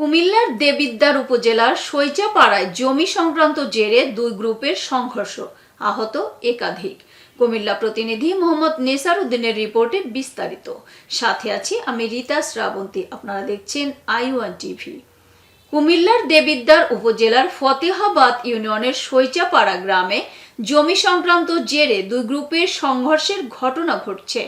কুমিল্লার দেবিদ্বার উপজেলার সৈচাপাড়ায় জমি সংক্রান্ত জেরে দুই গ্রুপের সংঘর্ষ, আহত একাধিক। কুমিল্লা প্রতিনিধি মোহাম্মদ নেসার উদ্দিনের রিপোর্টে বিস্তারিত। সাথে আছি আমি রীতা শ্রাবন্তী, আপনারা দেখছেন আই ওয়ান টিভি। কুমিল্লার দেবিদ্বার উপজেলার ফতেহাবাদ ইউনিয়নের সৈচাপাড়া গ্রামে জমি সংক্রান্ত জেরে দুই গ্রুপের সংঘর্ষের ঘটনা ঘটছে।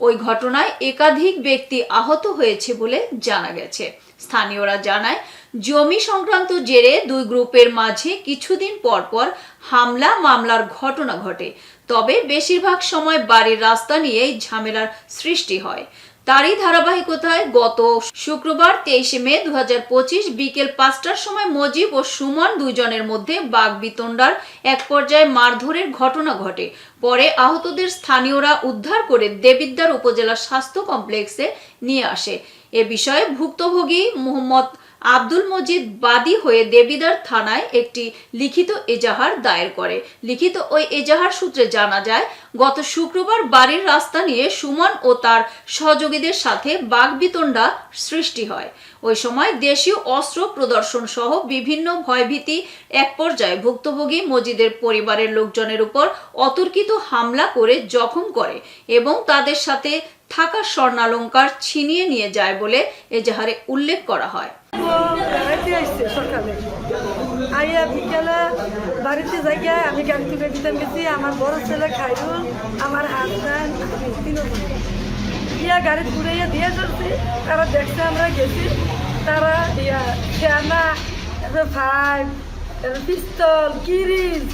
ওই ঘটনায় একাধিক ব্যক্তি আহত হয়েছে বলে জানা গেছে। স্থানীয়রা জানায়, জমি সংক্রান্ত জেরে দুই গ্রুপের মাঝে কিছুদিন পর পর হামলা মামলার ঘটনা ঘটে। তবে বেশিরভাগ সময় বাড়ির রাস্তা নিয়েই ঝামেলার সৃষ্টি হয়। তারই ধারাবাহিকতায় গত শুক্রবার তেইশে মে দু বিকেল পাঁচটার সময় মজিব ও সুমন দুজনের মধ্যে বাঘ বিতণ্ডার এক পর্যায়ে মারধরের ঘটনা ঘটে। পরে আহতদের স্থানীয়রা উদ্ধার করে দেবিদ্বার উপজেলা স্বাস্থ্য কমপ্লেক্সে নিয়ে আসে। এ বিষয়ে ভুক্তভোগী মোহাম্মদ আব্দুল মজিদ বাদী হয়ে দেবিদার থানায় একটি লিখিত এজাহার দায়ের করে। লিখিত ওই এজাহার সূত্রে জানা যায়, গত শুক্রবার বাড়ির রাস্তা নিয়ে সুমন ও তার সহযোগীদের সাথে বাগবিতণ্ডা সৃষ্টি হয়। ওই সময় দেশীয় অস্ত্র প্রদর্শন সহ বিভিন্ন ভয়ভীতি এক পর্যায়ে ভুক্তভোগী মজিদের পরিবারের লোকজনের উপর অতর্কিত হামলা করে জখম করে এবং তাদের সাথে থাকা স্বর্ণালঙ্কার ছিনিয়ে নিয়ে যায় বলে এজাহারে উল্লেখ করা হয়। আইয়া বিকেলে বাড়িতে জায়গায় আমি গাড়ি তুলে গেছি আমার বড় ছেলে খাইরুল আমার হাজব্যান্ড ইয়া গাড়ি ঘুরাইয়া দিয়ে যাচ্ছি, তারা দেখছে আমরা গেছি, তারা ইয়া খেয়ানা তারপরে ফাইভ পিস্তল কিরিজ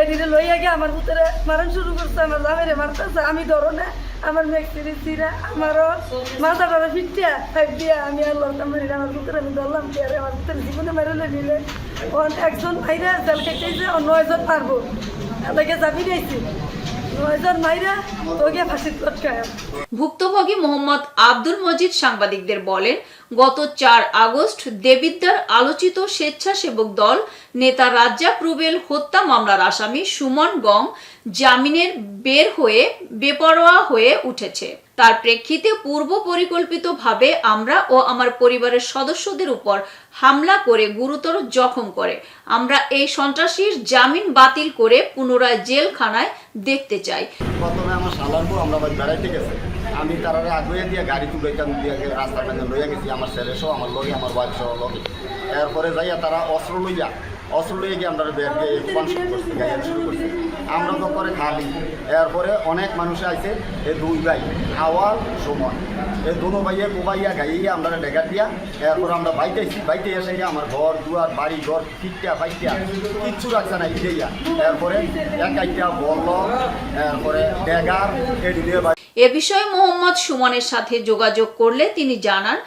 এদিকে লইয়া গিয়ে আমার ভিতরে মারণ শুরু করছে, আমার মারতেছে, আমি ধরো না আমার মেক্সিরি চিরা আমারও মাথাটা ফিটিয়া ফাইভ দিয়া আমি লড়তাম না, আমার ভিতরে আমি ধরলাম আরে আমার ভিতরে জীবনে মেরলে ও একজন মাইরা জাল কেটেছে ও নয়জন পারব এলাকে যাবি লটকায়। ভুক্তভোগী মোহাম্মদ আব্দুল মজিদ সাংবাদিকদের বলেন, গত চার আগস্ট দেবিদ্দার আলোচিত স্বেচ্ছাসেবক দল নেতা রাজ্জাক রুবেল হত্যা মামলার আসামি সুমন গং জামিনের বের হয়ে, বেপরোয়া হয়ে উঠেছে। তার প্রেক্ষিতে পূর্ব পরিকল্পিতভাবে আমরা ও আমার পরিবারের সদস্যদের উপর হামলা করে গুরুতর জখম করে। আমরা এই সন্ত্রাসীর জামিন বাতিল করে পুনরায় জেলখানায় দেখতে চাই। প্রথমে আমার শালার আমরা বেড়াইতে গেছে। আমি তারারে আগুয়ে দিয়ে গাড়ি তুলাইতাম দিয়ে রাস্তার মাঝে লইয়া গেছি। আমার ছেলে সহ, আমার লগে, আমার ওয়াইফ সহ লগে। এরপরে যাইয়া তারা অস্ত্র লইয়া অস্ত্র লইয়া গিয়ে আমরা ব্যাগ শুরু করছি আমরা তো করে খালি। এরপরে অনেক মানুষ আইছে এই দুই ভাই আওয়াল সময়। এই দুনো ভাইয়ে কোবাইয়া গাইয়া আমরা ডেগা দিয়া, এরপরে আমরা বাইতে আইছি বাইতে এসে আমার ঘর, দুয়ার, বাড়ি ঘর, ফিটটা বাইটিয়া কিচ্ছু রাখছে না, ইটেইয়া। এরপরে এক আইটা বলল, এরপরে এ বিষয়ে মোহাম্মদ সুমনের সাথে যোগাযোগ করলে তিনি জানান,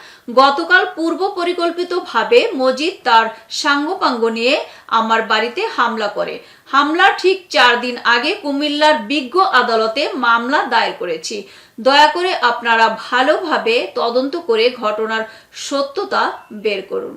গতকাল পূর্ব পরিকল্পিতভাবে মজিদ তার সাঙ্গপাঙ্গ নিয়ে আমার বাড়িতে হামলা করে। হামলার ঠিক চার দিন আগে কুমিল্লার বিজ্ঞ আদালতে মামলা দায়ের করেছি। দয়া করে আপনারা ভালোভাবে তদন্ত করে ঘটনার সত্যতা বের করুন।